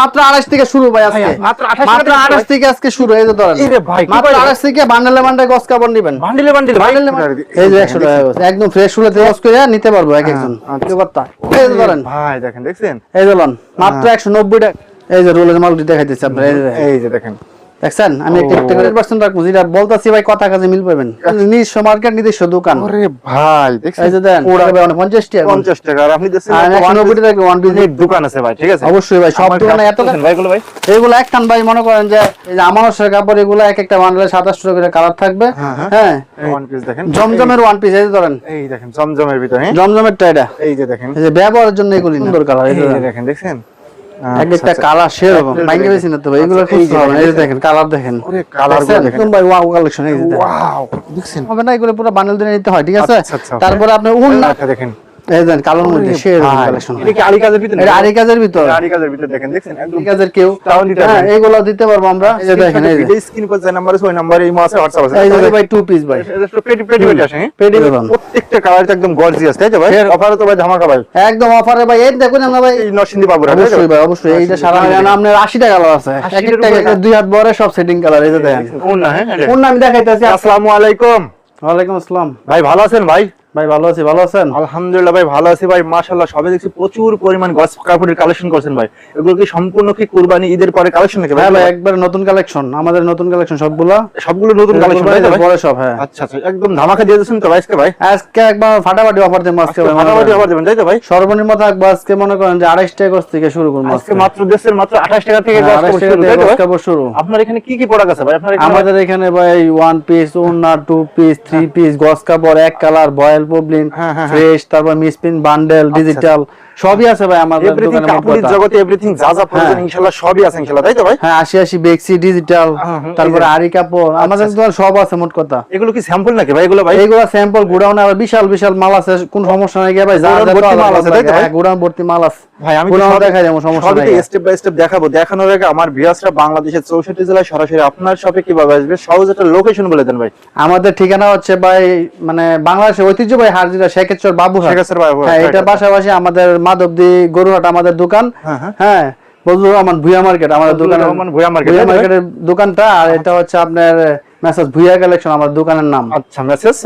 মাত্র আড়াইশ থেকে শুরু ভাই আজকে। মাত্র 28 মাত্র টাকা আড়াইশ থেকে আজকে শুরু এই যে ধরেন। এই রে ভাই, কি মাত্র আড়াইশ থেকে বান্ডেলে বান্ডেলে গস কাপড় নিবেন। বান্ডিলে বান্ডিলে ভাই। এই যে একশো টাকা একদম ফ্রেশ হলে গছ করে নিতে পারব এক একজন। কি কথা এই যে ধরেন। ভাই দেখেন দেখছেন? এই যে মাত্র একশো নব্বই টাকা। এই যে রোলের মালটি দেখাইতেছি আপনার এই যে দেখেন। দেখছেন? আমি একটা একটা করে পার্সেন্ট রাখব যেটা বলতাছি ভাই কথা কাজে মিল পাবেন। নিজস্ব মার্কেট নিজস্ব দোকান। ওরে ভাই দেখছেন? এই যে দেন পুরা পঞ্চাশ টাকা। 50 টাকা আর আপনি দেখছেন আর টাকা ওয়ান অনেক দোকান আছে ভাই ঠিক আছে? অবশ্যই ভাই সব দোকানে এত ভাই গুলো ভাই? এগুলো একখান ভাই মনে করেন যে এই যে আমানসের কাপড় এগুলো এক একটা বান্ডেলে সাতাশ টাকা করে কালার থাকবে। হ্যাঁ, হ্যাঁ। হ্যাঁ। ওয়ান পিস দেখেন। জমজমের ওয়ান পিস এই যে ধরেন। এই দেখেন জমজমের ভিতরে হ্যাঁ? জমজমের এটা। এই যে দেখেন। এই যে ব্যবহারের জন্য এগুলি সুন্দর কালার এই যে। দেখেন দেখছেন? এক আচ্ছা, একটা আচ্ছা। কালার সেরকম একটা বেশি না তো ভাই এগুলো আচ্ছা, খুব হবে এই দেখেন। দেখেন কালার দেখেন ওরে কালার দেখছেন? দেখেন একদম ভাই ওয়াও কালেকশন এই দেখেন। ওয়াও দেখছেন হবে না এগুলো পুরো বান্ডেল দিয়ে নিতে হয় ঠিক আছে আচ্ছা, আচ্ছা, তারপরে আপনি উন্না এটা দেখেন এই দেন কালোর মধ্যে সেরকম কালেকশন এটা কি আরি কাজের ভিতরে? এটা আরি কাজের ভিতর। আরি কাজের ভিতরে দেখেন দেখছেন? একদম কাজের কেউ তাও নিতে হ্যাঁ এগুলো দিতে পারব আমরা। এই যে দেখেন এই যে। স্ক্রিন করে যে নাম্বার আছে ওই নাম্বারে ইমো আছে হোয়াটসঅ্যাপ আছে। এই যে ভাই টু পিস ভাই। এটা তো পেটি পেটি পেটি আসে? পেটি প্রত্যেকটা কালার একদম গর্জিয়াস তাই তো ভাই? অফারে তো ভাই ধামাকা ভাই। একদম অফারে ভাই এই দেখুন না ভাই। নরসিংদী বাবুরা অবশ্যই ভাই অবশ্যই। এইটা সারা আপনার কালার আছে। এক দুই হাত বড় সব সেটিং কালার এই যে দেখেন। কোন না হ্যাঁ কোন আমি দেখাইতেছি। আসসালামু আলাইকুম। ওয়ালাইকুম আসসালাম। ভাই ভালো আছেন ভাই? ভাই ভালো আছি ভালো আছেন? আলহামদুলিল্লাহ ভাই ভালো আছি ভাই মাশাআল্লাহ সবাই দেখছি প্রচুর পরিমাণ গস কাপড়ের কালেকশন করছেন ভাই। এগুলো কি সম্পূর্ণ কি কুরবানি ঈদের পরে কালেকশন নাকি হ্যাঁ ভাই ভাই একবার নতুন কালেকশন আমাদের নতুন কালেকশন সবগুলা। সবগুলো নতুন কালেকশন ভাই? পরে সব হ্যাঁ। আচ্ছা আচ্ছা একদম ধামাকা দিয়ে দিয়েছেন তো ভাই আজকে ভাই? আজকে একবার ফাটাফাটি অফার দেবো আজকে ভাই, ফাটাফাটি। আবার দেবেন তাই তো ভাই? সর্বনিম্ন থাকব আজকে মনে করেন যে আড়াইশ টাকা গজ থেকে শুরু করব আজকে মাত্র দেশের মাত্র 28 টাকা থেকে গস কাপড় টাকা শুরু, ভাই? আপনার এখানে কি কি প্রোডাক্ট আছে ভাই? আপনার আমাদের এখানে ভাই ওয়ান পিস ওনা টু পিস থ্রি পিস গস কাপড় এক কালার বয়েল পবলিন হ্যাঁ, হ্যাঁ, হ্যাঁ। ফ্রেশ তারপর বান্ডেল ডিজিটাল সবই আছে ভাই আমাদের দোকানে কাপড়ের জগতে এভরিথিং যা যা প্রয়োজন হ্যাঁ। ইনশাআল্লাহ সবই আছে ইনশাআল্লাহ তাই তো ভাই? হ্যাঁ বেক্সি ডিজিটাল হ্যাঁ, হ্যাঁ, তারপরে আরি কাপড় আমাদের দোকান সব আছে মোট কথা। এগুলো কি স্যাম্পল নাকি ভাই? এগুলো ভাই? এইগুলো স্যাম্পল গোডাউনে আবার বিশাল বিশাল মাল আছে কোন সমস্যা নাই ভাই যা যা ভর্তি মাল আছে, তাই তো ভাই? হ্যাঁ, গোডাউন ভর্তি মাল আছে। ভাই আমি গোডাউন দেখাই যাব সমস্যা নাই স্টেপ বাই স্টেপ দেখাবো। দেখানোর আগে আমার ভিউয়ার্সরা বাংলাদেশের 64 জেলায় সরাসরি আপনার শপে কীভাবে আসবে সহজ একটা লোকেশন বলে দেন ভাই। আমাদের ঠিকানা হচ্ছে ভাই মানে বাংলাদেশের ঐতিহ্যবাহী হাজিরা শেখেশ্বর বাবু শেখেশ্বর বাবু হ্যাঁ এটা পাশাপাশি আমাদের মাধবদী গরুহাট আমাদের দোকান হ্যাঁ, হ্যাঁ। হ্যাঁ বজলুর রহমান ভুয়া মার্কেট আমাদের দোকান ভুয়া মার্কেট ভাই? মার্কেটের দোকানটা আর এটা হচ্ছে আপনার মেসেজ ভুইয়া কালেকশন আমার দোকানের নাম। আচ্ছা মেসেজ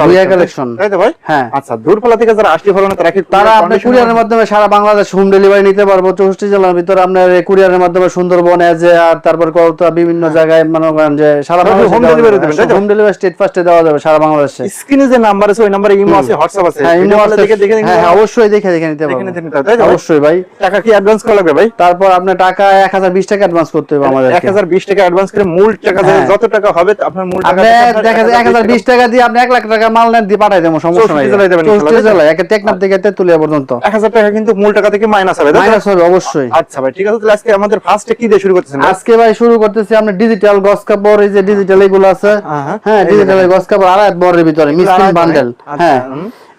ভুঁইয়া collection। তাই তো ভাই? হ্যাঁ। আচ্ছা থেকে যারা আসতে পারল না তারা কি তারা condition- কুরিয়ারের মাধ্যমে সারা বাংলাদেশ হোম ডেলিভারি নিতে পারব চৌষট্টি জেলার ভিতরে আপনার কুরিয়ারের মাধ্যমে সুন্দরবন এজে আর তারপর কলতা বিভিন্ন জায়গায় মনে করেন যে সারা home delivery দেবেন, তাই? হোম ডেলিভারি স্টেট দেওয়া যাবে সারা বাংলাদেশে। স্ক্রিনে যে নাম্বার আছে ওই নাম্বারে ইমো আছে হোয়াটসঅ্যাপ আছে। হ্যাঁ ইমো আছে। দেখে দেখে হ্যাঁ হ্যাঁ, অবশ্যই দেখে দেখে নিতে দেখে ভাই? অবশ্যই ভাই। টাকা কি অ্যাডভান্স করা লাগবে ভাই? তারপর আপনার টাকা এক হাজার বিশ টাকা অ্যাডভান্স করতে হবে আমাদের এক হাজার বিশ টাকা অ্যাডভান্স করে মূল টাকা হ্যাঁ। যত টাকা হবে আপনার মূল টাকা দেখা যায় এক হাজার বিশ টাকা দিয়ে আপনি 1 লাখ টাকা মাল নেন দিয়ে পাঠাই দেবো সমস্যা নাই। একে থেকে তেতুলিয়া পর্যন্ত। এক হাজার টাকা কিন্তু মূল টাকা থেকে মাইনাস হবে মাইনাস হবে অবশ্যই। আচ্ছা ভাই ঠিক আছে তাহলে আজকে আমাদের ফার্স্টে কি দিয়ে শুরু করতেছেন আজকে ভাই শুরু করতেছি আমরা ডিজিটাল গস কাপড় এই যে ডিজিটাল এগুলো আছে। হ্যাঁ, হ্যাঁ। হ্যাঁ এই যে ডিজিটাল দেখেন। গস কাপড় আড়াই বরের ভিতরে মিসকিন বান্ডেল আচ্ছা, হ্যাঁ।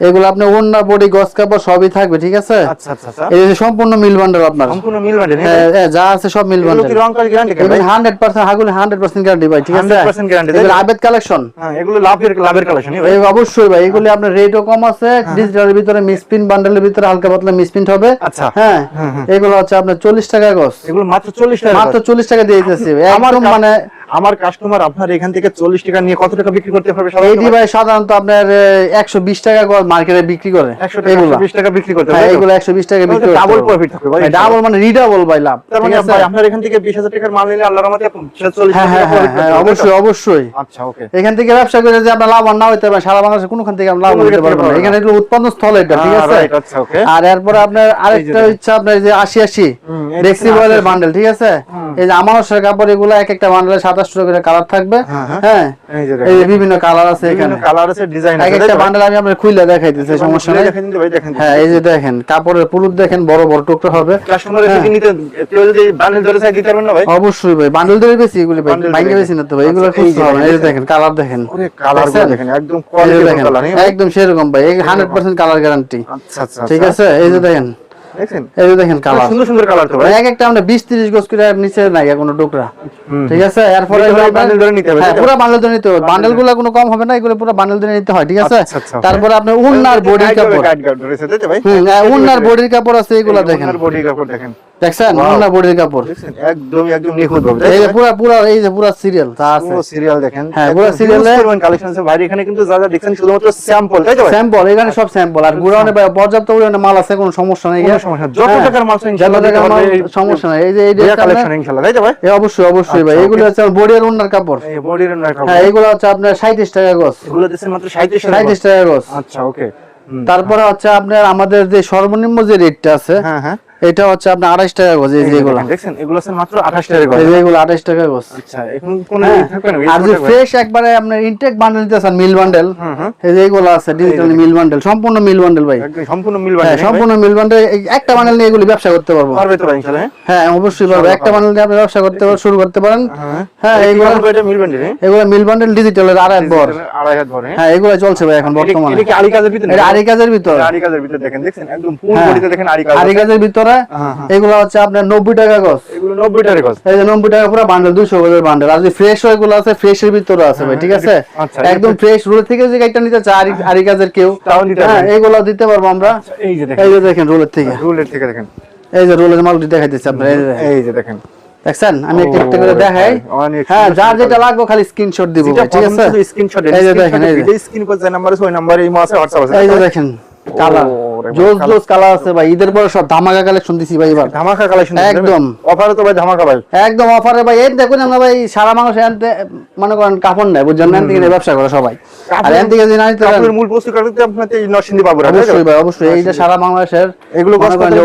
এগুলো আপনি ওন্না বডি গস কাপড় সবই থাকবে ঠিক আছে? আচ্ছা আচ্ছা আচ্ছা। এই যে সম্পূর্ণ মিল বান্ডেল আপনার। সম্পূর্ণ মিল বান্ডেল হ্যাঁ, হ্যাঁ, যা আছে সব মিল এগুলো কি রং কাজ গ্যারান্টি ভাই? এগুলো হান্ড্রেড পার্সেন্ট হাগুলি হান্ড্রেড পার্সেন্ট গ্যারান্টি ভাই ঠিক আছে? 100% guarantee, তাই তো? এগুলো আবেদ কালেকশন হ্যাঁ এগুলো লাভের লাভের কালেকশন ভাই? এই অবশ্যই ভাই এগুলি আপনার রেটও কম আছে ডিজিটালের ভিতরে মিসপিন বান্ডেলের ভিতরে হালকা পাতলা মিসপিন হবে। আচ্ছা। হ্যাঁ। এগুলো হচ্ছে আপনার চল্লিশ টাকা গছ। এগুলো মাত্র 40 টাকা মাত্র চল্লিশ টাকা দিয়ে দিতেছি একদম মানে আমার কাস্টমার আপনার এখান থেকে 40 টাকা নিয়ে কত টাকা বিক্রি করতে পারবে সাধারণত ভাই সাধারণত আপনার একশো বিশ টাকা মার্কেটে বিক্রি করে। 100 টাকা এগুলা। 120 টাকা বিক্রি করতে পারবে এগুলো একশো বিশ টাকা বিক্রি ডাবল প্রফিট থাকবে ডাবল মানে রিডাবল ভাই লাভ মানে আপনার এখান থেকে 20000 টাকার মাল নিলে আল্লাহর রহমতে 40 হ্যাঁ হ্যাঁ হ্যাঁ অবশ্যই অবশ্যই। আচ্ছা ওকে। এখান থেকে ব্যবসা করে যে আপনার লাভ না হইতে পারে সারা বাংলাদেশে কোনখান থেকে আমরা লাভ হইতে পারব না। এখানে একটু উৎপন্ন স্থল এটা ঠিক আছে? আচ্ছা. আর এরপরে আপনার আরেকটা। হচ্ছে আপনার যে আশি আশি ডেক্সি বয়েলের বান্ডেল ঠিক আছে? এই যে আমানসের কাপড় এগুলো এক একটা বান্ডেলে সাতাশ টাকা কালার থাকবে। হ্যাঁ, এই যে এই দেখেন। যে বিভিন্ন কালার আছে এখানে। কালার আছে ডিজাইন আছে। একটা বান্ডেল আমি আপনার খুলে দেখাইতেছি সমস্যা নেই। দেখেন ভাই দেখেন হ্যাঁ এই যে দেখেন কাপড়ের পুরুত দেখেন বড় বড় টুকরো হবে। কাস্টমার এসে নিতে কেউ যদি বান্ডেল ধরে চাই দিতে পারবেন না ভাই? অবশ্যই ভাই বান্ডেল ধরে বেশি এগুলি ভাই ভাঙ্গে বেশি না তো ভাই এগুলো আচ্ছা, খুব এই যে হবে না। এই দেখেন। দেখেন কালার দেখেন। কালার দেখেন একদম কোয়ালিটি কালার একদম সেরকম ভাই হান্ড্রেড পার্সেন্ট কালার গ্যারান্টি আচ্ছা আচ্ছা ঠিক আছে? এই যে দেখেন দেখেন এই যে দেখেন কালার। সুন্দর সুন্দর কালার তো ভাই। এক একটা আমরা বিশ তিরিশ গজ করে নিচে নাই কোনো ডোকরা। ঠিক আছে? এরপরে নিতে ধরে হবে, হ্যাঁ? পুরো বান্ডেল ধরে নিতে হবে। বান্ডেলগুলো কোনো কম হবে না এগুলো পুরো বান্ডেল ধরে নিতে হয় ঠিক আছে? আচ্ছা, আচ্ছা, okay. তারপরে আপনার উন্নার বডির কাপড়। হুম উন্নার বডির কাপড় আছে এগুলো দেখেন। বডি কাপড় দেখেন। দেখছেন. বডির কাপড়। একদম একদম নিখুঁত ভাবে। এই যে পুরা পুরা এই যে পুরা সিরিয়াল তা আছে। পুরো সিরিয়াল দেখেন। হ্যাঁ, পুরো কালেকশন আছে। ভাই এখানে কিন্তু যা যা দেখছেন শুধুমাত্র স্যাম্পল তাই তো স্যাম্পল এখানে সব স্যাম্পল আর গুড়ানে পর্যাপ্ত পরিমাণে মাল আছে কোনো সমস্যা নেই। কোনো সমস্যা যত হ্যাঁ, টাকার মাল চাই যত টাকার মাল সমস্যা নাই। এই যে এই কালেকশন ইনশাআল্লাহ তাই তো ভাই? অবশ্যই অবশ্যই ভাই। আচ্ছা, এগুলো okay. হচ্ছে বডির কাপড়। এই বডির নাকা হ্যাঁ এগুলো হচ্ছে আপনার 37 টাকা গজ। এগুলো দিচ্ছেন মাত্র 37 টাকা 37 টাকা গজ। আচ্ছা ওকে তারপরে হচ্ছে আপনার আমাদের যে সর্বনিম্ন যে রেটটা আছে হ্যাঁ হ্যাঁ। এটা হচ্ছে আপনার 28 টাকা গজ এই যে এগুলো। দেখেন, দেখছেন এগুলো আছে মাত্র 28 টাকা করে এই যে এগুলো 28 টাকা গজ। আচ্ছা এখন কোন হ্যাঁ, আর যে ফ্রেশ একবারে আপনার ইনটেক বান্ডেল দিতেছেন মিল বান্ডেল এই যে এগুলো আছে ডিজিটাল মিল বান্ডেল সম্পূর্ণ মিল বান্ডেল ভাই। সম্পূর্ণ মিল হ্যাঁ সম্পূর্ণ মিল বান্ডেল একটা বান্ডেল নিয়ে এগুলো ব্যবসা করতে পারব। পারবে তো ইনশাআল্লাহ হ্যাঁ? হ্যাঁ অবশ্যই পারব। একটা বান্ডেল নিয়ে আপনি ব্যবসা করতে পারেন শুরু করতে পারেন। হ্যাঁ। হ্যাঁ এই এগুলো এটা মিল হ্যাঁ? এগুলো মিল বান্ডেল ডিজিটালের আর এক বর আড়াই হাত ভরে হ্যাঁ। এগুলো চলছে ভাই এখন বর্তমানে। এটা কি আরি কাজের ভিতরে এটা আরি কাজের ভিতর। আরি কাজের ভিতরে দেখেন দেখছেন? একদম ফুল হ্যাঁ। বডিতে দেখেন আরি কাজ কাজের ভিতরে এগুলো হচ্ছে আপনার নব্বই টাকা গজ। এগুলো 90 টাকা গজ। এই যে নব্বই টাকা পুরো বান্ডেল দুইশো গজের বান্ডেল। আর যে ফ্রেশ ওইগুলো আছে ফ্রেশের ভিতরে আছে ভাই ঠিক আছে? একদম ফ্রেশ রোল থেকে যে গাড়িটা নিতে চায় আরি- আরি কাজের কেউ হ্যাঁ এগুলো দিতে পারব আমরা। এই যে এই দেখেন যে দেখেন রোলের থেকে। রুলের থেকে দেখেন। এই যে রোলের মালটি দেখাইতেছি আপনার এই যে দেখেন। এই যে দেখেন। দেখছেন? আমি একটা একটা করে দেখাই। হ্যাঁ যার যেটা লাগবে খালি স্ক্রিনশট দিব ঠিক আছে? স্ক্রিনশট এই যে দেখেন, এই যে। স্ক্রিন করে যে নাম্বার আছে ওই নাম্বারে ইমো আছে হোয়াটসঅ্যাপ আছে। এই যে দেখেন। কালার। ওরে জোস জোস কালার আছে ভাই ঈদের পরে সব ধামাকা কালেকশন দিছি ভাই এবার। ধামাকা কালেকশন একদম। অফারে তো ভাই ধামাকা ভাই। একদম অফারে ভাই এই দেখুন আমরা ভাই সারা মানুষ আনতে মনে করেন কাপড় নেয় বুঝছেন? না থেকে ব্যবসা করে সবাই। আর এন থেকে না নিতে কাপড়ের মূল বস্তু কাটতে আপনাদের নরসিংদী বাবুরা অবশ্যই ভাই অবশ্যই। এইটা সারা বাংলাদেশের এগুলো?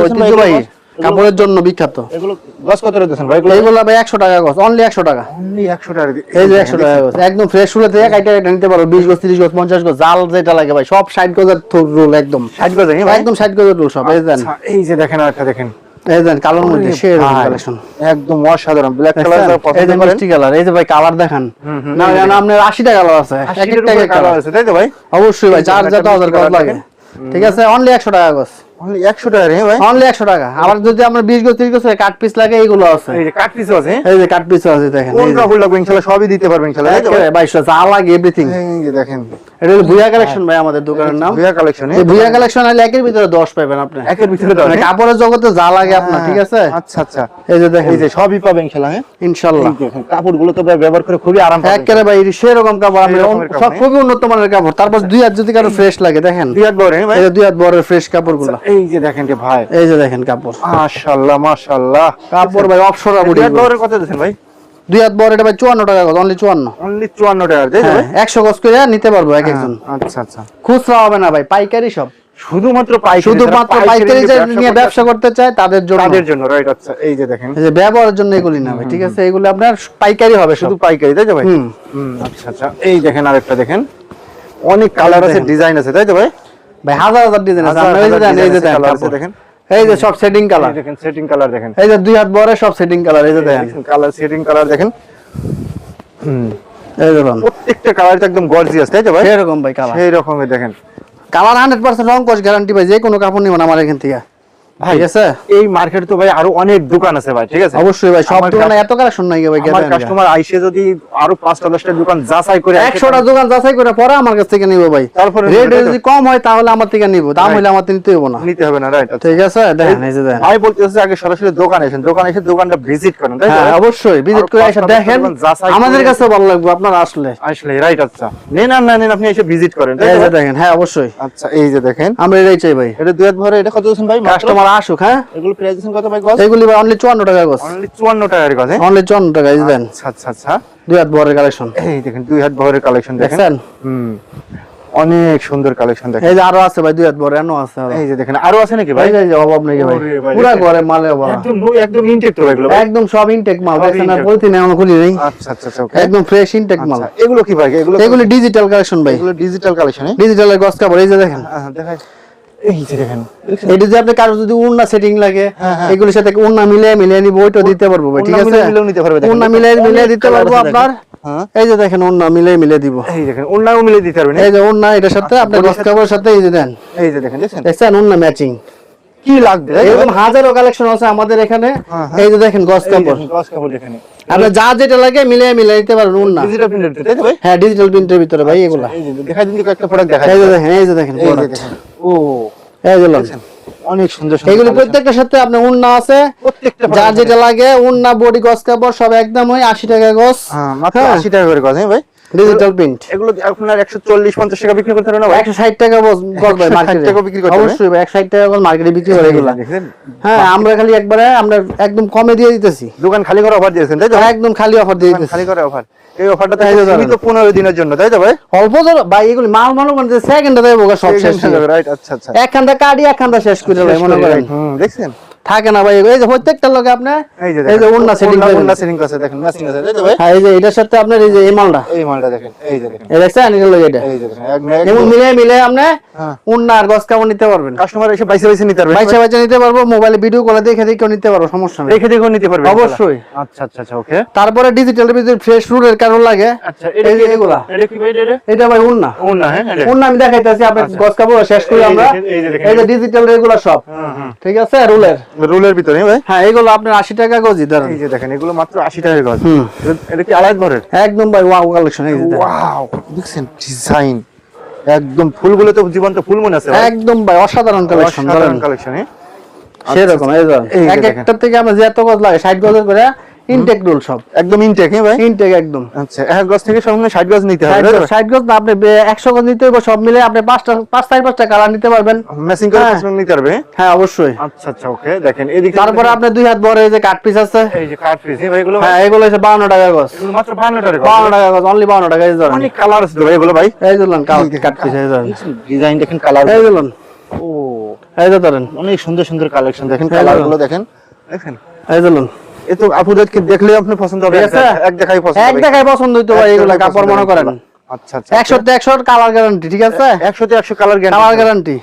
ঐতিহ্যবাহী কাপড়ের জন্য বিখ্যাত। এগুলো গছ কত রেখেছেন ভাই? এগুলো ভাই একশো টাকা গছ অনলি একশো টাকা। অনলি 100 টাকা এই যে দেখেন, একশো টাকা গছ একদম ফ্রেশ ফুলে থেকে কাইটা কাইটা নিতে পারো বিশ গজ তিরিশ গজ পঞ্চাশ গজ জাল যেটা লাগে ভাই সব ষাট গজের রোল একদম। 60 গজ হ্যাঁ ভাই? একদম ষাট গজের রোল সব এই দেন। আচ্ছা, এই যে দেখেন আরেকটা দেখেন। এই দেন কালোর মধ্যে সে কালেকশন একদম অসাধারণ ব্ল্যাক কালার এই যে মিষ্টি কালার এই যে ভাই কালার দেখান। হুম, হুম, না না আপনার আশিটা কালার আছে কালার আছে তাই তো ভাই? অবশ্যই ভাই কালার লাগে। ঠিক আছে অনলি একশো টাকা গজ অনলি 100 টাকা রে ভাই। অনলি একশো টাকা। আবার যদি আমরা বিশ গজ তিরিশ গজ কাট পিস লাগে এইগুলো আছে। এই যে কাট পিস আছে? এই যে কাট পিস আছে দেখেন কোন এই লাগবে ইনশাআল্লাহ সবই দিতে পারবেন ইনশাআল্লাহ তাই তো ভাই? একেবারে বাইশশো যা লাগে এভরিথিং এই যে দেখেন। এটা হলো ভুইয়া কালেকশন ভাই আমাদের দোকানের নাম। ভুয়া কালেকশন এই ভুইয়া কালেকশন হলে একের ভিতরে দশ পাবেন আপনি। একের ভিতরে দাও মানে কাপড়ের জগতে যা লাগে আপনার ঠিক আছে? আচ্ছা আচ্ছা। এই যে দেখেন। এই যে সবই পাবেন ইনশাআল্লাহ হ্যাঁ? দেখেন কাপড়গুলো তো ভাই ব্যবহার করে খুবই আরাম পাবেন। একেবারে ভাই সেরকম কাপড় সব হ্যাঁ? খুবই উন্নত মানের কাপড়। তারপর দুই হাত যদি কারও ফ্রেশ লাগে দেখেন। দুই হাত বড় হ্যাঁ ভাই? এই দুই হাত বড় ফ্রেশ কাপড়গুলো এই যে দেখেন ভাই। এই যে দেখেন কাপড়। মাশাআল্লাহ মাশাআল্লাহ। কাপড় ভাই অপসরা বুড়ি হাত বড়ের কত দিয়েছেন ভাই? দুই হাত বড় এটা ভাই চুয়ান্ন টাকা গজ অনলি চুয়ান্ন। অনলি 54 টাকা তাই হ্যাঁ ভাই? একশো গজ করে নিতে পারব এক একজন। আচ্ছা আচ্ছা। খুচরা হবে না ভাই পাইকারি সব। শুধুমাত্র পাইকারি শুধুমাত্র পাইকারি যে নিয়ে ব্যবসা করতে চায় তাদের জন্য। তাদের জন্য রাইট আচ্ছা এই যে দেখেন। এই যে ব্যবহারের জন্য এগুলি না ভাই ঠিক আছে? এগুলো আপনার পাইকারি হবে শুধু পাইকারি তাই তো ভাই? হুম। আচ্ছা আচ্ছা। এই দেখেন আরেকটা দেখেন। অনেক কালার আছে ডিজাইন আছে তাই তো ভাই? ভাই হাজার হাজার ডিজাইন আছে। আপনি এই যে এই। দেখেন। এই যে সব সেটিং কালার দেখেন সেটিং কালার দেখেন। এই যে দুই হাত বড় সব সেটিং কালার এই যে দেখেন। কালার সেটিং কালার দেখেন। হুম এই দেখুন। প্রত্যেকটা কালার একদম গর্জিয়াস তাই তো ভাই? এরকম ভাই কালার সেই রকমের দেখেন। কালার হান্ড্রেড পার্সেন্ট রং কোশ গ্যারান্টি ভাই যে কোনো কাপড় নিবেন আমার এখান থেকে। ভাই ঠিক আছে? এই মার্কেটে তো ভাই আরও অনেক দোকান আছে ভাই ঠিক আছে? অবশ্যই ভাই সব দোকানে এত কালেকশন নাই ভাই আমার কাস্টমার আইসে যদি আরও পাঁচটা দশটা দোকান যাচাই করে আসে, একশোটা দোকান যাচাই করে পরে আমার কাছ থেকে নিবো ভাই। তারপরে রেট নিবে, তাই তো? যদি কম হয় তাহলে আমার থেকে নিবো দাম হইলে আমার থেকে নিতে হব না। নিতে হবে না রাইট ঠিক আছে? দেখেন এই যে দেখেন। আমি বলতেছি আগে সরাসরি দোকানে এসেন দোকানে এসে দোকানটা ভিজিট করেন তাই হ্যাঁ অবশ্যই ভিজিট করে এসে দেখেন আমাদের কাছে ভালো লাগবে আপনারা আসলে। আসলে রাইট আচ্ছা। নেন আর না নেন আপনি এসে ভিজিট করেন এই যে দেখেন হ্যাঁ অবশ্যই। আচ্ছা এই যে দেখেন। আমরা এটাই চাই ভাই। এটা দুই হাত ভরে এটা কত ভাই? মাত্র? কাস্টমার আসুক হ্যাঁ? এগুলো প্রাইস কত ভাই গজ? এইগুলি ভাই অনলি চুয়ান্ন টাকা গোস অনলি 54 টাকার গজ হ্যাঁ? অনলি চুয়ান্ন টাকা এই দেন। আচ্ছা আচ্ছা আচ্ছা। দুই হাত কালেকশন এই দেখেন দুই হাত কালেকশন দেখেন। হুম। অনেক সুন্দর কালেকশন দেখেন। এই যে আরও আছে ভাই দুই হাত বড় এনো আছে এই যে দেখেন আরও আছে নাকি ভাই? এই যে অভাব নেই ভাই। পুরা দেখেন। ঘরে মালে অভাব। একদম নু- একদম ইনটেক তো এগুলো একদম সব ইনটেক মাল আর intake। পলিথিন এখনও খুলি নেই। আচ্ছা আচ্ছা আচ্ছা একদম ফ্রেশ ইনটেক মাল। আচ্ছা, এগুলো কি ভাই? এগুলো এগুলি ডিজিটাল কালেকশন ভাই। এগুলো ডিজিটাল কালেকশন ডিজিটালের গস কাপড় এই যে দেখেন। দেখাই। এই যে দেখেন দেখছেন? এটা যে আপনি কারও যদি উন্না সেটিং লাগে হ্যাঁ, হ্যাঁ। সাথে উন্না মিলিয়ে মিলিয়ে নিব ওইটা দিতে পারব ভাই ঠিক আছে? নিতে পারবে উন্না মিলিয়ে মিলিয়ে দিতে পারব আপনার? হ্যাঁ। এই যে দেখেন মিলে দিব। এই দেখেন অন্যও মিলে দিতে পারবেন এই যে উন্না এটার সাথে আপনার বডির গস কাপড়ের সাথে এই যে দেন। এই যে দেখেন দেখছেন? দেখছেন? ম্যাচিং কি লাগবে? এরকম হাজারো কালেকশন আছে আমাদের এখানে। হ্যাঁ, হ্যাঁ। এই যে দেখেন গস কাপড়। গজ কাপড় দেখেন আপনার যা যেটা লাগে মিলিয়ে মিলিয়ে দিতে পারবেন উন্না ডিজিটাল প্রিন্টেড তাই তো ভাই? হ্যাঁ ডিজিটাল প্রিন্টের ভিতরে ভাই এগুলা। এই যে দেখাই দিন কয়েকটা প্রোডাক্ট দেখাই এই যে দেখেন এই যে দেখেন যে ও এই যে লন। অনেক সুন্দর সুন্দর এগুলি প্রত্যেকটার সাথে আপনার উন্না আছে। প্রত্যেকটা যার যেটা লাগে উন্না বডি গস কাপড় সব একদম ওই আশি টাকা গস হ্যাঁ মাত্র হ্যাঁ। আশি টাকা করে গজ হ্যাঁ ভাই? ডিজিটাল প্রিন্ট এগুলো আপনার একশো চল্লিশ পঞ্চাশ টাকা বিক্রি করতে পারবেন না ভাই একশো ষাট টাকা গজ গজ ভাই 160 মার্কেটে টাকা বিক্রি করতে? অবশ্যই ভাই একশো ষাট টাকা গজ মার্কেটে বিক্রি করে এগুলা? হ্যাঁ আমরা খালি একবারে আমরা একদম কমে দিয়ে দিতেছি। দোকান খালি করে অফার দিয়েছেন তাই তো? একদম খালি অফার দিয়ে দিতেছি। খালি করে অফার এই অফারটা যে সীমিত পনেরো দিনের জন্য তাই তো ভাই? অল্প ধরো ভাই এগুলি মাল মনে করেন যে সেকেন্ডে দেবো সব শেষ হয়ে যাবে। রাইট আচ্ছা আচ্ছা। একখানটা কাটি একখানটা শেষ করে মনে করেন। হুম দেখছেন? থাকে না ভাই এই যে প্রত্যেকটা এই যে এই যে উন্না সেটিং উন্না সেটিং আছে দেখেন ম্যাচিং আছে ভাই হ্যাঁ এই যে এটার সাথে আপনার এই যে এই মালটা এই মালটা দেখেন এই যে দেখেন এই দেখছেন এটা এই যে দেখেন মিলে মিলে আপনি হ্যাঁ। আর গস কাপড় নিতে পারবেন কাস্টমার এসে বাইসে বাইসে নিতে পারবে বাইচা বাইচা নিতে পারব মোবাইলে ভিডিও করে দেখে নিতে পারব সমস্যা নেই দেখে নিতে পারবে অবশ্যই। আচ্ছা আচ্ছা আচ্ছা ওকে তারপরে ডিজিটাল ভিতরে ফ্রেশ রুটের কারণ লাগে আচ্ছা এই যে এগুলা এটা কি ভাই এটা এটা ভাই উন্না উন্না হ্যাঁ? আমি দেখাইতেছি আপনার গস কাপড় শেষ করি আমরা এই যে ডিজিটাল রেগুলার সব। ঠিক আছে রুলের রুলের ভিতরে ভাই? হ্যাঁ এগুলো আপনার আশি টাকা গজি ধরেন। এই যে দেখেন এগুলো মাত্র আশি টাকা গজ। এটা- কি আলাদা ঘরের? একদম ভাই ওয়াও কালেকশন এই যে ওয়াও দেখছেন? ডিজাইন। একদম ফুলগুলো তো জীবন্ত ফুল মনে আছে একদম ভাই অসাধারণ কালেকশন অসাধারণ কালেকশন হ্যাঁ? সেরকম এই যে। এক। একটা থেকে আমরা যে এত গজ লাগে ষাট গজ করে ইনটেক রুল সব একদম ইনটেক হ্যাঁ ভাই ইনটেক একদম আচ্ছা এক গজ থেকে সঙ্গে ষাট গজ নিতে হবে ষাট গজ না আপনি বে- একশো গজ নিতে হবে সব মিলে আপনি পাঁচটা পাঁচ চার পাঁচটা কালার নিতে পারবেন ম্যাচিং করে হ্যাঁ। নিতে পারবে হ্যাঁ অবশ্যই আচ্ছা আচ্ছা ওকে দেখেন এদিকে তারপরে আপনার দুই হাত বড় এই যে কাট পিস আছে এই যে কাট পিস ভাই এগুলো হ্যাঁ এগুলো হচ্ছে বাউন্ন টাকা গজ মাত্র 52 টাকা বাউন্ন টাকা গজ অনলি বাউন্ন টাকা এই ধরেন অনেক কালার আছে ভাই এগুলো ভাই এই ধরলেন কাট পিস এই ধরেন ডিজাইন দেখেন কালার এই ধরলেন ও এই ধরেন অনেক সুন্দর সুন্দর কালেকশন দেখেন এই কালার দেখো। গুলো দেখেন দেখেন এই ধরলেন এ তো আপুদেরকে দেখলে আপনি পছন্দ হবে। এক দেখাই পছন্দ এক দেখাই পছন্দ হইতো ভাই এগুলা কাপড় মনে করেন। আচ্ছা আচ্ছা একশো তে কালার গ্যারান্টি ঠিক আছে? একশোতে একশো colour guarantee colour guarantee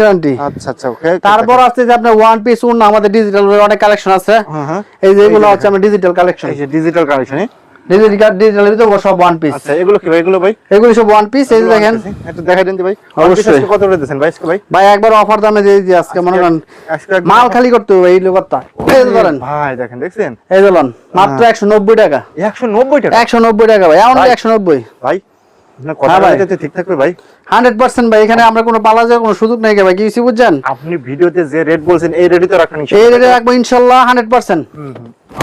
guarantee আচ্ছা আচ্ছা ওকে তারপর আছে যে আপনার ওয়ান পিস উন আমাদের ডিজিটাল অনেক কালেকশন আছে। হ্যাঁ হ্যাঁ। এই যে এগুলো হচ্ছে ডিজিটাল কালেকশন এই যে ডিজিটাল কালেকশন ডিজিটাল ডিজিটাল ভিতরে সব ওয়ান পিস আচ্ছা এগুলো কি ভাই এগুলো ভাই? এগুলো সব ওয়ান পিস এই দেখেন। একটু দেখাই দেন ভাই। অবশ্যই। অবশ্যই কত করে দিয়েছেন ভাই ভাই? ভাই একবার অফার দামে দিয়ে দিই আজকে মনে করেন মাল খালি করতে হবে এই লোকটা। এই ধরেন। ভাই দেখেন দেখছেন? এই ধরুন মাত্র একশো নব্বই টাকা। একশো নব্বই টাকা? একশো নব্বই টাকা ভাই এমন ভাই। একশো নব্বই। ভাই ঠিক থাকবে ভাই? হান্ড্রেড পার্সেন্ট ভাই এখানে আমরা কোনো পালা যাওয়ার কোনো সুযোগ নেই ভাই কিছু বুঝছেন? আপনি ভিডিওতে যে রেট বলছেন এই রেটই তো এই রেটে রাখব ইনশাল্লাহ হান্ড্রেড পার্সেন্ট।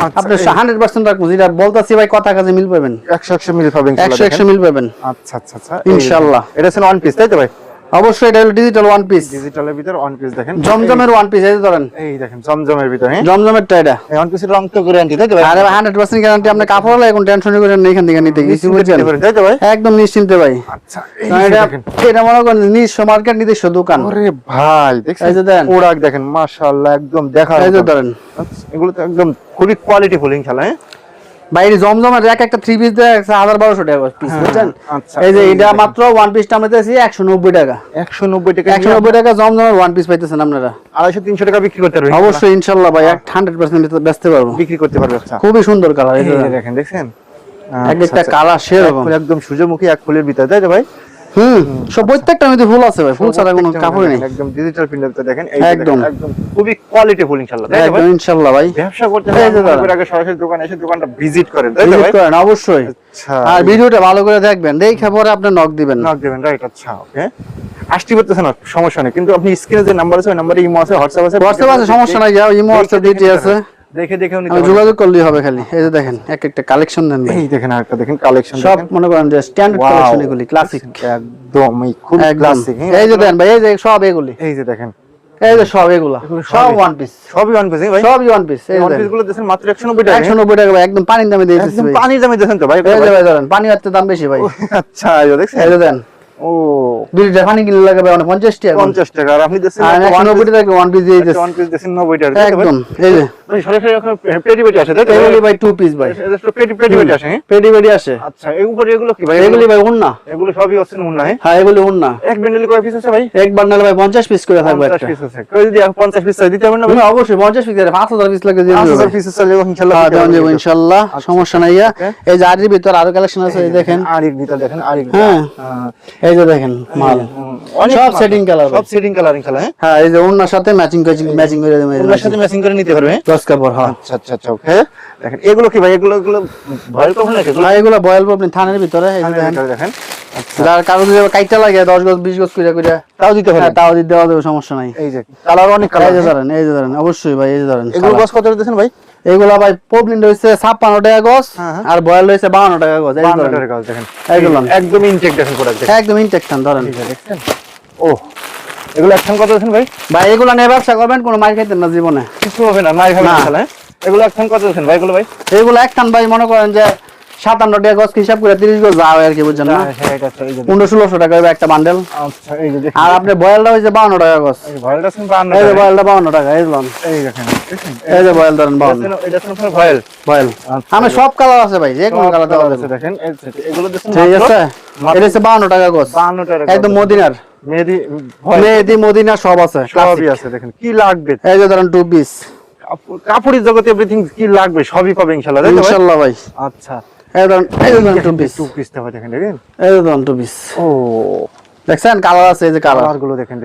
আচ্ছা, আপনি হান্ড্রেড পার্সেন্ট রাখব যেটা বলতেছি ভাই কথা কাজে মিল পাবেন। একশো একশো মিল পাবেন একশো একশো মিল পাবেন। আচ্ছা আচ্ছা আচ্ছা। ইনশাআল্লাহ। এটা ওয়ান পিস তাই তো ভাই? অবশ্যই এটা হলো ডিজিটাল ওয়ান পিস ডিজিটালের ভিতর ওয়ান পিস দেখেন। জমজমের ওয়ান পিস এই ধরেন। এই দেখেন জমজমের ভিতর হ্যাঁ? জমজমেরটা এটা। ওয়ান পিসের রং তো গ্যারান্টি তাই তো ভাই? আরে হান্ড্রেড পার্সেন্ট গ্যারান্টি আপনি কাপড় হলে এখন টেনশন করেন না এখান থেকে নিতে কিছু বুঝছেন? তাই তো ভাই? একদম নিশ্চিন্তে ভাই। আচ্ছা এই এটা দেখেন। এটা মনে করেন নিজস্ব মার্কেট নিজস্ব দোকান। ওরে ভাই দেখছেন? এই যে দেন। প্রোডাক্ট দেখেন মাশাআল্লাহ একদম দেখার এই যে ধরেন। আচ্ছা, এগুলো তো একদম খুবই কোয়ালিটি ফুল ইনশাআল্লাহ হ্যাঁ? বাইরে জমজমের এক একটা থ্রি পিস দেয় একশো হাজার বারোশো টাকা পিস বুঝছেন? আচ্ছা, এই যে এটা মাত্র ওয়ান পিসটা আমরা দিয়েছি একশো নব্বই টাকা। একশো নব্বই টাকা একশো নব্বই টাকা জমজমের ওয়ান পিস পাইতেছেন আপনারা। আড়াইশো তিনশো টাকা বিক্রি করতে পারবেন। অবশ্যই ইনশাল্লাহ ভাই এক হান্ড্রেড পার্সেন্ট বেচতে পারব। বিক্রি করতে পারবে আচ্ছা। খুবই সুন্দর কালার দেখেন দেখছেন? এক একটা কালার সেরকম। একদম সূর্যমুখী এক ফুলের ভিতরে তাই তো ভাই? হুম সব প্রত্যেকটা মধ্যে ফুল আছে ভাই ফুল ছাড়া কোনো কাপড় নেই। একদম ডিজিটাল প্রিন্টের ভিতরে দেখেন একদম। একদম খুবই কোয়ালিটি ফুল ইনশাআল্লাহ। তাই ভাই একদম ভাই। ব্যবসা করতে এই হলে যে মনে দাদা। করেন আগে সরাসরি দোকানে এসে দোকানটা ভিজিট করেন তাই ভাই? করেন অবশ্যই। আচ্ছা। আর ভিডিওটা ভালো করে দেখবেন দেখে পরে আপনি নক দিবেন। নক দেবেন রাইট আচ্ছা ওকে আসতে না সমস্যা নেই কিন্তু আপনি স্ক্রিনে যে নাম্বার আছে ওই নাম্বারে ইমো আছে হোয়াটসঅ্যাপ আছে। হোয়াটসঅ্যাপ আছে সমস্যা নাই ইমো হোয়াটসঅ্যাপ দিতে আছে। দেখে নিতে যোগাযোগ করলেই হবে খালি। এই যে দেখেন এক একটা কালেকশন দেন এই দেখেন আরেকটা দেখেন কালেকশন সব মনে করেন যে স্ট্যান্ডার্ড কালেকশন এগুলি ক্লাসিক একদম এই খুব ক্লাসিক এই যে দেন ভাই এই যে সব এগুলি। এই যে দেখেন। এই যে সব এগুলা সব ওয়ান পিস সবই ওয়ান পিস ভাই। সবই ওয়ান পিস এই ওয়ান পিসগুলো মাত্র 190 টাকা একশো নব্বই টাকা ভাই একদম পানির দামে দিয়ে দিচ্ছি একদম ভাই। পানির দামে দিয়েছেন তো ভাই এই যে ভাই। ধরেন পানি হচ্ছে দাম বেশি ভাই। আচ্ছা এই যে দেখছেন? এই যে দেন ও দুই লিটার পানি কিনলে লাগে ভাই অনেক পঞ্চাশ টাকা। 50 টাকা আর আপনি দিয়েছেন আর টাকা ওয়ান পিস দিয়ে দিচ্ছি ওয়ান পিস দিয়েছেন 90 টাকা তাই তো ভাই? একদম এই যে। ভাই সরাসরি এখন পেটি পেটি আসে তাই তো? এগুলি ভাই টু পিস ভাই। পেটি পেটি পেটি আসে হ্যাঁ? আসে। আচ্ছা এই উপরে এগুলো কি ভাই? এগুলি ভাই উন্না এগুলো সবই হচ্ছে উন্না হ্যাঁ? হ্যাঁ উন্না এক বান্ডেল কয় পিস আছে ভাই? এক বান্ডালে ভাই পঞ্চাশ পিস করে থাকবে 50 পিস আছে। কেউ যদি 50 পিস চাই দিতে পারবেন না অবশ্যই পঞ্চাশ পিস করে পাঁচ হাজার পিস লাগে দিয়ে 5000 পিস চাইলে ইনশাআল্লাহ হ্যাঁ দিতে দেওয়া পারবেন ইনশাল্লাহ সমস্যা নাই। এই যে আরির ভিতর আরও কালেকশন আছে এই দেখেন। আরেক ভিতর দেখেন আরেক হ্যাঁ। হ্যাঁ এই যে দেখেন মাল। সব setting colour সব সেটিং কালার ইনশাআল্লাহ হ্যাঁ? হ্যাঁ এই যে ওনার সাথে ম্যাচিং ম্যাচিং করে সাথে ম্যাচিং করে নিতে পারবে। কাপড় হ্যাঁ। আচ্ছা আচ্ছা আচ্ছা ওকে। দেখেন এগুলো কি ভাই? এগুলো এগুলো ভয়েল কখন নাকি? এগুলো আপনি থানের ভিতরে এই দেখেন। দেখেন। যার কাইটা লাগে গজ গজ তাও দিতে হবে হ্যাঁ তাও দিতে দেওয়া যাবে সমস্যা নাই। এই যে কালার অনেক এই কালার যে ধরেন এই যে ধরেন অবশ্যই ভাই এই যে ধরেন এগুলো। গছ কত দিতেছেন ভাই? এইগুলা ভাই পবলিন রয়েছে ছাপ্পান্ন টাকা গজ হ্যাঁ, হ্যাঁ। আর বয়াল রয়েছে বাউন্ন টাকা গজ এইগুলো। একদম ইনটেক দেখেন একদম ইনটেকশন ধরেন। ও এগুলো একখান কত আছেন ভাই? ভাই এগুলা নিয়ে ব্যবসা করবেন কোনো খাইতেন না জীবনে। কিছু হবে না। না। এগুলো একখান কত আছেন ভাই এগুলো ভাই? এইগুলো একখান ভাই মনে করেন যে সাতান্ন টাকা গজ হিসাব করে তিরিশ গজ যাও আর কি বুঝছেন না? হ্যাঁ এটা হচ্ছে এই যে পনেরো ষোলোশো টাকা হবে একটা বান্ডেল। আচ্ছা আর আপনি বয়েলটা হয়েছে বাউন্ন টাকা গজ। এই যে বয়েলটা বাউন্ন টাকা এই লোন। এই যে বয়েল ধরেন বাউন্ন। Voile voile. আচ্ছা, আমি সব কালার আছে ভাই যে কোনো কালার দেওয়া যাবে দেখেন ঠিক আছে? এটা হচ্ছে বাউন্ন টাকা গজ। টাকা একদম মদিনার। মেহেদি মদিনা সব আছে সবই আছে দেখেন কি লাগবে? এই যে ধরেন টু পিস কাপড়- কাপড়ের জগতে এভরিথিং কি লাগবে সবই পাবে ভাই? ইনশাল্লাহ ভাই। আচ্ছা। যে যে দেখছেন? কালার আছে এই যে কালারগুলো দেখেন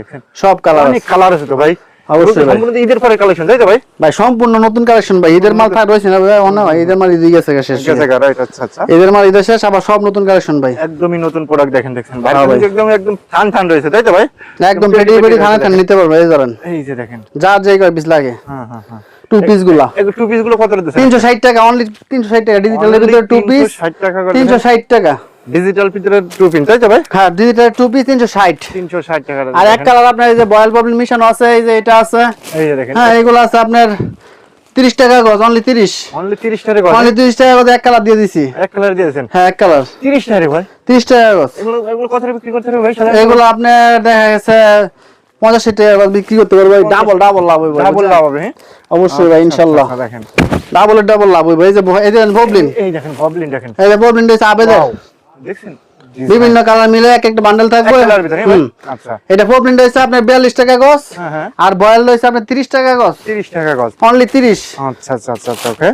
সব কালার অনেক কালার আছে তো ভাই। অবশ্যই ভাই। ঈদের পরে কালেকশন তাই তো ভাই? ভাই সম্পূর্ণ নতুন কালেকশন ভাই। ঈদের মাল থাক রয়েছে না ভাই? অন্য ঈদের মাল ঈদে গেছে শেষ রাইট আচ্ছা আচ্ছা। ঈদের মাল শেষ আবার সব নতুন কালেকশন ভাই। একদমই নতুন প্রোডাক্ট দেখেন ভাই। হ্যাঁ একদম একদম থান থান রয়েছে তাই তো ভাই? একদম পেটি পেটি নিতে পারবে এই ধরেন। এই যে দেখেন। যে কয় পিস লাগে। হ্যাঁ হ্যাঁ হ্যাঁ। টু পিসগুলা। টু পিসগুলো কত দিতেছেন তিনশো ষাট টাকা অনলি তিনশো ষাট টাকা ডিজিটালের ভিতরে টু পিস 360 টাকা করে তিনশো ষাট টাকা। ডিজিটাল ভিতরে টু পিন তাই তো ভাই? হ্যাঁ ডিজিটাল টু পিস তিনশো ষাট। 360 টাকা আর এক কালার আপনার এই যে বয়েল প্রবলেম মিশানো আছে এই যে এটা আছে। এই যে দেখেন। হ্যাঁ এগুলো আছে আপনার তিরিশ টাকা গজ অনলি তিরিশ। অনলি 30 টাকা করে অনলি তিরিশ টাকা গজ এক কালার দিয়ে দিছি। এক কালার দিয়েছেন হ্যাঁ এক কালার 30 টাকা ভাই। তিরিশ টাকা গজ। এগুলো এগুলো কত বিক্রি করতে হবে ভাই? এগুলো আপনার দেখা গেছে পঞ্চাশ টাকা বিক্রি করতে পারব? ডাবল ডাবল লাভ হইব। ডাবল লাভ হবে হ্যাঁ? অবশ্যই ভাই ইনশাল্লাহ। আচ্ছা, দেখেন। ডাবল ডাবল লাভ হইব। এই যে এই দেখেন প্রবলেম এই দেখেন গবলিন দেখেন। এই প্রবলেম দিয়েছে আবেদন দেখছেন? বিভিন্ন কালার মিলে এক একটা বান্ডেল থাকবে। আচ্ছা। এটা প্রবলেম রয়েছে আপনার বিয়াল্লিশ টাকা গজ হ্যাঁ হ্যাঁ। আর বয়েল রয়েছে আপনার তিরিশ টাকা গজ। 30 টাকা গজ। অনলি তিরিশ। আচ্ছা আচ্ছা আচ্ছা আচ্ছা ওকে।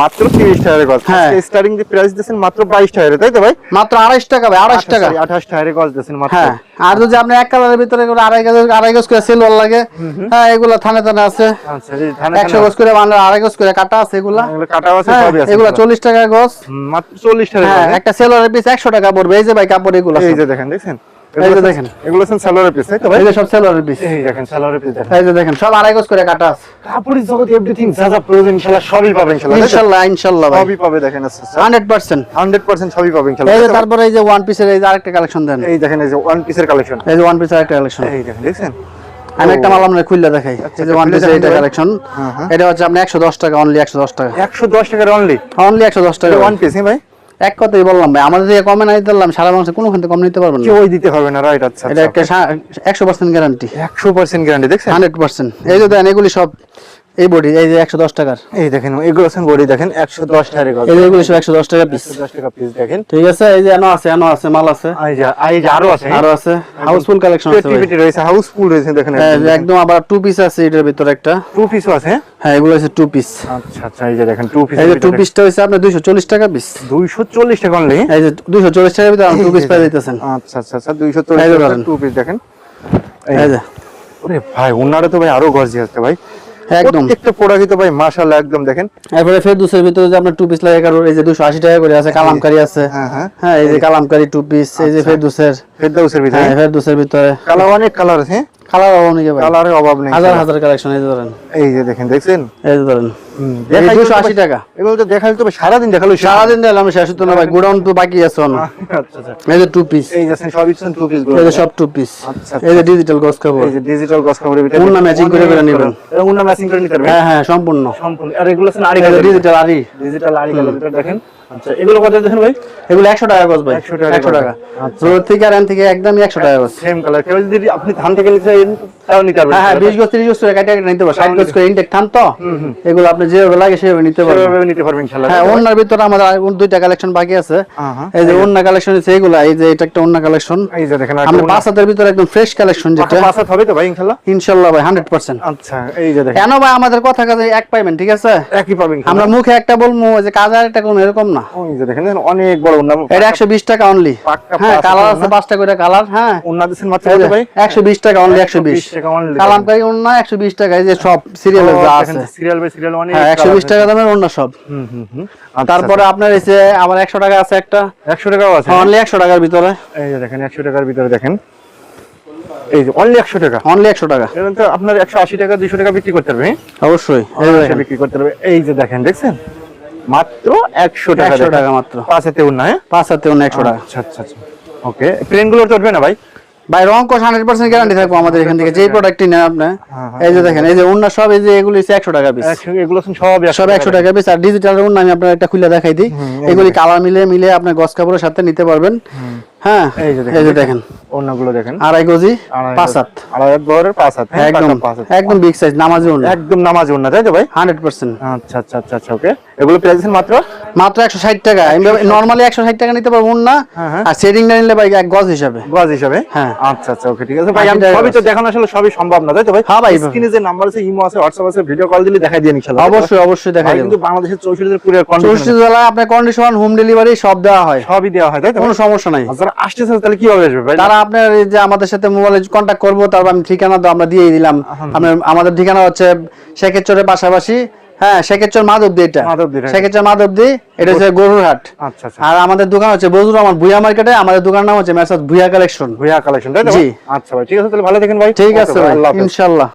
মাত্র 30 টাকা গজ। হ্যাঁ। স্টার্টিং যে প্রাইস দিয়েছেন মাত্র 22 টাকা তাই তো ভাই? মাত্র আড়াইশ টাকা ভাই আড়াইশ টাকা। 28 টাকা গজ দিয়েছেন মাত্র। হ্যাঁ। আর যদি আপনি এক কালারের ভিতরে আড়াই গজ আড়াই গজ করে সিলভার লাগে হ্যাঁ এগুলা থানে থানে আছে। আচ্ছা একশো গজ করে বাংলা আড়াই গজ করে কাটা আছে এগুলা। কাটা আছে এগুলা চল্লিশ টাকা গজ। মাত্র 40 টাকা একটা সেলরের পিস একশো টাকা পড়বে এই যে ভাই কাপড় এগুলো এই যে দেখেন দেখছেন? এই যে দেখেন। এগুলো হচ্ছে সালোয়ারের পিস তাই তো ভাই? এই যে সব সেলরের পিস এই দেখেন সালোয়ারের পিস দেখেন। এই যে দেখেন সব আড়াই গজ করে কাটা আছে। কাপড়ের জগতে এভরিথিং যা যা প্রয়োজন ইনশাআল্লাহ সবই পাবেন ইনশাআল্লাহ? ইনশাল্লাহ ইনশাল্লাহ ভাই। সবই পাবে দেখেন আচ্ছা আচ্ছা। Hundred percent. 100% সবই পাবে এই যে তারপরে এই যে ওয়ান পিসের এই যে আরেকটা কালেকশন দেন। এই দেখেন এই যে ওয়ান পিসের কালেকশন এই যে ওয়ান পিসের আরেকটা কালেকশন এই দেখেন দেখছেন? আমি একটা মাল আপনার খুললে দেখাই। আচ্ছা, এই যে ওয়ান পিসের এটা কালেকশন। এটা হচ্ছে আপনি একশো দশ টাকা অনলি একশো দশ টাকা। 110 টাকার অনলি অনলি একশো দশ টাকা। ওয়ান পিস হ্যাঁ ভাই? এক কথাই বললাম ভাই আমাদের থেকে কমে না দিতে পারলাম সারা মাসে কোনো থেকে কম নিতে পারবেন না। কেউই দিতে পারবে না রাইট আচ্ছা এটা একটা একশো পার্সেন্ট গ্যারান্টি একশো পার্সেন্ট গ্যারান্টি দেখছেন? হান্ড্রেড পার্সেন্ট এই যে দেন এগুলি সব এই বডি এই যে একশো দশ টাকার। এই দেখেন এগুলো বডি দেখেন একশো দশ টাকা। গজ এই যে সব একশো দশ টাকা পিস টাকা পিস দেখেন। ঠিক আছে এই যে এনো আছে এনো আছে মাল আছে। এই যে এই যে আরও আছে। আরও আছে। হাউসফুল কালেকশন আছে। রয়েছে হাউসফুল রয়েছে দেখেন হ্যাঁ, একদম। আবার টু পিস আছে এটার ভিতরে একটা। টু পিসও আছে হ্যাঁ? হ্যাঁ এগুলো টু পিস আচ্ছা আচ্ছা এই যে দেখেন টু পিস এই যে টু পিসটা হচ্ছে আপনার দুইশো চল্লিশ টাকা পিস দুইশো চল্লিশ টাকা অনলি এই যে দুইশো চল্লিশ টাকার ভিতরে টু পিস পেয়ে দিতেছেন আচ্ছা আচ্ছা আচ্ছা দুইশো এই চল্লিশ যে টাকা টু পিস দেখেন। এই এই যে। ওরে ভাই ওনারা তো ভাই আরও গর্জি আছে ভাই। একদম। প্রত্যেকটা প্রোডাক্টই তো ভাই মাশাআল্লাহ একদম দেখেন। এরপরে ফেরদুসের ভিতরে যে আপনার টু পিস লাগে কারোর এই যে দুশো আশি টাকা করে আছে কালামকারী আছে। হ্যাঁ হ্যাঁ। হ্যাঁ এই যে কালামকারী টু পিস এই যে ফেরদুসের। ফেরদাউসের ভিতরে। হ্যাঁ ফেরদুসের ভিতরে। কালার অনেক কালার আছে হ্যাঁ? কালার অনেকে ভাই। কালারের অভাব নেই হাজার হাজার কালেকশন এই যে ধরেন। এই যে দেখেন দেখছেন? এই যে ধরেন। দুশো আশি টাকা। এগুলো তো দেখালে তো সারাদিন দেখাল সারাদিন দিলাম শেষ হতো না ভাই। গোডাউন তো বাকি আছে অন্য এই যে টু পিস এই যে সবই টু পিস এই যে সব টু পিস এই যে ডিজিটাল গস কাপড় এই যে ডিজিটাল গস কাপড়ের ভিতরে উন্না matching করে করে নিবেন। এবং উন্না ম্যাচিং করে নিতে পারবেন? হ্যাঁ হ্যাঁ সম্পূর্ণ। সম্পূর্ণ। আর এগুলো আছে আড়ি এই যে কালার ডিজিটাল আরি ডিজিটাল আড়ি কালার দেখেন। আচ্ছা এগুলো কত দেখেন ভাই? এগুলো একশো টাকা গজ ভাই। 100 টাকা একশো গজ। টাকা। রোড থেকে আর থেকে একদমই একশো টাকা গজ। সেম কালার কেউ যদি আপনি ধান থেকে নিতে চান তাও নিতে পারবেন। হ্যাঁ বিশ গজ তিরিশ গজ করে কাটে কাটে নিতে পারবেন। ষাট গজ করে ইনটেক থাম তো এগুলো আপনি যেভাবে লাগে সেভাবে নিতে পারবেন। সেভাবে নিতে পারবেন ইনশাআল্লাহ। হ্যাঁ অন্যার ভিতরে আমাদের দুইটা কালেকশন বাকি আছে। এই যে অন্য কালেকশন আছে এইগুলা এই যে এটা একটা অন্য কালেকশন এই যে দেখেন আমরা পাঁচ হাতের ভিতরে একদম ফ্রেশ কালেকশন যেটা। পাঁচ হাত হবে তো ভাই ইনশাআল্লাহ? ইনশাল্লাহ ভাই হান্ড্রেড পার্সেন্ট আচ্ছা এই যে দেখেন। কেন ভাই আমাদের কথা কাজে এক পাইবেন ঠিক আছে? একই পাবেন। আমরা মুখে একটা বলব যে কাজ আর একটা কোনো এরকম না। ওই যে দেখেন দেখেন, অনেক বড় উন্না এটা একশো বিশ টাকা অনলি হ্যাঁ কালার আছে না? করে কালার হ্যাঁ। মাত্র কত ভাই? টাকা অনলি একশো বিশ টাকা অনলি কালামকারী ওন্না একশো বিশ টাকা এই যে সব সিরিয়ালে যা আছে। সিরিয়াল বাই সিরিয়াল হ্যাঁ একশো বিশ টাকা দামের ওন্না সব। হুম হুম হুম। তারপরে আপনার এসে আবার একশো টাকা আছে একটা। একশো টাকাও আছে অনলি একশো টাকার ভিতরে। এই যে দেখেন একশো টাকার ভিতরে দেখেন। এই যে অনলি একশো টাকা। অনলি একশো টাকা। তো আপনার একশো আশি টাকা দুশো টাকা বিক্রি করতে পারবে হ্যাঁ? অবশ্যই বিক্রি করতে পারবে। এই যে দেখেন দেখছেন? মাত্র একশো টাকা 100 টাকা মাত্র। পাঁচাতে উন্না হ্যাঁ? পাঁচাতে উন্না ওন্না একশো টাকা। আচ্ছা আচ্ছা আচ্ছা। ওকে প্লেনগুলো চলবে না ভাই? ভাই রং কোশ গ্যারান্টি থাকব আমাদের এখান থেকে। যেই প্রোডাক্টই নেন আপনি হ্যাঁ, এই যে দেখেন এই যে অন্য সব এই যে এগুলি একশো টাকা পিস এগুলো সব সব একশো টাকা পিস আর ডিজিটাল অন্য আমি আপনার একটা খুলে দেখাই দিই। এগুলি কালার মিলে মিলে আপনার গস কাপড়ের সাথে নিতে পারবেন। হ্যাঁ এই যে দেখেন, এই যে দেখেন। অন্যগুলো দেখেন। আড়াই কেজি পাঁচ হাত। আড়াই হাত বহরের পাঁচ হাত একদম পাকা পাঁচ হাত। একদম বিগ সাইজ নামাজি ওন্না একদম নামাজ উন্না তাই তো ভাই? Hundred percent. আচ্ছা আচ্ছা আচ্ছা আচ্ছা ওকে। এগুলো প্রাইস মাত্র? মাত্র একশো ষাট টাকা। নর্মালি একশো ষাট টাকা নিতে পারব না। আর সেটিং না নিলে ভাই এক গজ হিসাবে। গজ হিসাবে? হ্যাঁ। আচ্ছা আচ্ছা ওকে ঠিক আছে। ভাই আমি সবই তো দেখানো আসলে সবই সম্ভব না তাই তো ভাই? হ্যাঁ ভাই। স্ক্রিনে যে নাম্বার আছে ইমো আছে ভিডিও কল দিলে দেখাই ইনশাআল্লাহ অবশ্যই অবশ্যই কিন্তু বাংলাদেশের কুরিয়ার কন্ডিশন জেলায় আপনার কন্ডিশন হোম ডেলিভারি সব দেওয়া হয়। সবই দেওয়া হয় তাই তো কোনো সমস্যা নাই। তাহলে কীভাবে আসবে ভাই? তারা আপনার যে আমাদের সাথে মোবাইলে কন্ট্যাক্ট করব তারপর আমি ঠিকানা তো আমরা দিয়ে দিলাম। আমাদের ঠিকানা হচ্ছে শেখেরচরের পাশাপাশি হ্যাঁ শেখেরচর মাধবদি এটা. শেখেরচর মাধবদি এটা হচ্ছে গরুরহাট। আচ্ছা আচ্ছা। আর আমাদের দোকান হচ্ছে বজুর আমার ভুয়া মার্কেটে আমাদের দোকান নাম হচ্ছে মেসাজ ভুয়া কালেকশন। ভুয়া কালেকশন তাই জি। আচ্ছা ভাই ঠিক আছে তাহলে ভালো থাকেন ভাই। ঠিক আছে ভাই, ভাই। আল্লাহ হাফেজ। ইনশাল্লাহ